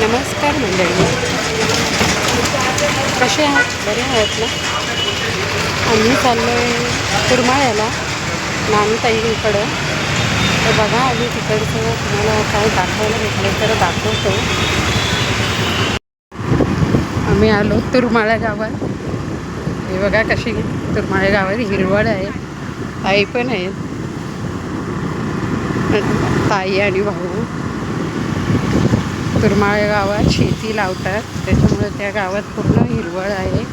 नमस्कार मंडळी. कसे आहात? बरे आहात ना? आम्ही चाललो आहे कुरमाळ्याला नानूताईंकडं. तर बघा आम्ही तिकडचं तुम्हाला काय दाखवायला भेटलं तर दाखवतो. आम्ही आलो तुरमाळ्या गावात. हे बघा कशी तुरमाळ्या गावात हिरवळ आहे. आई पण आहेत. ताई आणि भाऊ. तुरमाळ गावात शेती लावतात. त्याच्यामुळे त्या गावात पूर्ण हिरवळ आहे.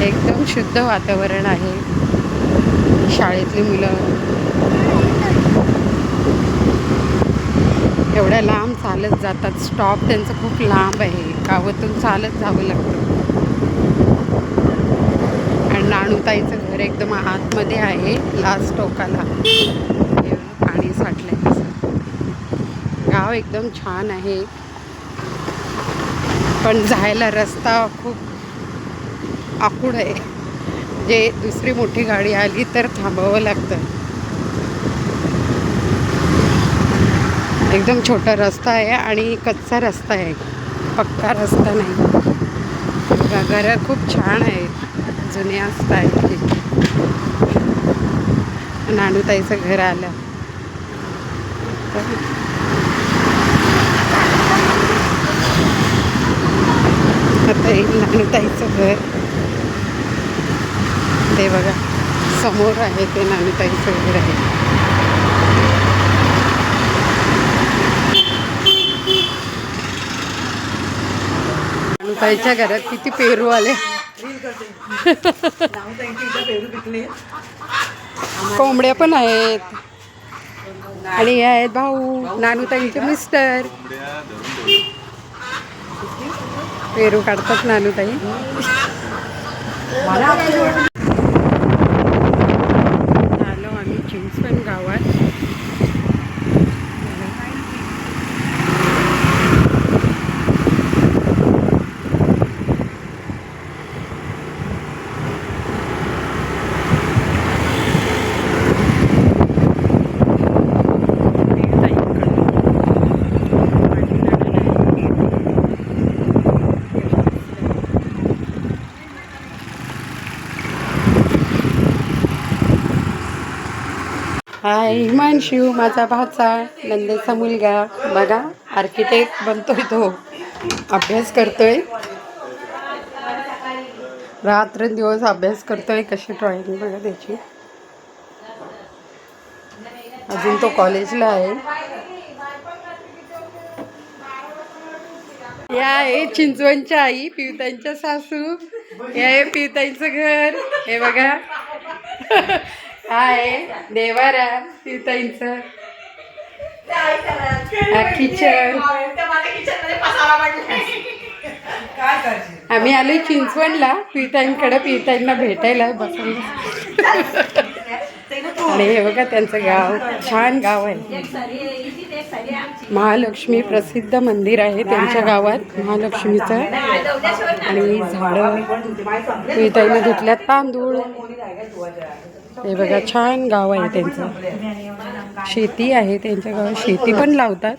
एकदम शुद्ध वातावरण आहे. शाळेतली मुलं. एवढ्या लांब चालत जातात. स्टॉप त्यांचं खूप लांब आहे. गावातून चालत जावं लागतं. आणि नाणूताईचं घर एकदम आतमध्ये आहे. लास्ट टोकाला हे पाणी साठलंय तसं गाव एकदम छान आहे. पण जायला रस्ता खूप आखूड आहे. जे दुसरी मोठी गाडी आली तर थांबावं लागतं. एकदम छोटा रस्ता आहे आणि कच्चा रस्ता आहे. पक्का रस्ता नाही. घरं खूप छान आहेत. जुने आहेत नानूताईचं घर आलं. नानूताईचं घर. ते बघा समोर आहे ते नानीताईचं घर आहे. नानूताईच्या घरात किती पेरू आले. कोंबड्या पण आहेत. आणि हे आहेत भाऊ नानूताईंचे मिस्टर. పేరు కడతట్నాను తయి. हाय हिमांशू माझा भाचा नंदेचा मुलगा. बघा आर्किटेक्ट बनतोय तो. अभ्यास करतोय. रात्रंदिवस अभ्यास करतोय कशी ड्रॉइंग बघा त्याची. अजून तो कॉलेजला आहे. या आहे चिंचवणच्या आई पिवतांच्या सासू. या आहे पिवतांचं घर. हे बघा. हाय देवाराम देवारा किचन. आम्ही आलो चिंचवणला पिवतांकडे पिवतांना भेटायला बसून. आणि हे बघा त्यांचं गाव छान गाव आहे. महालक्ष्मी प्रसिद्ध मंदिर आहे त्यांच्या गावात महालक्ष्मीचं. आणि झाडं. पिवताईनं घेतल्यात तांदूळ. हे बघा छान गाव आहे त्यांचं. शेती आहे त्यांच्या गावात शेती पण लावतात.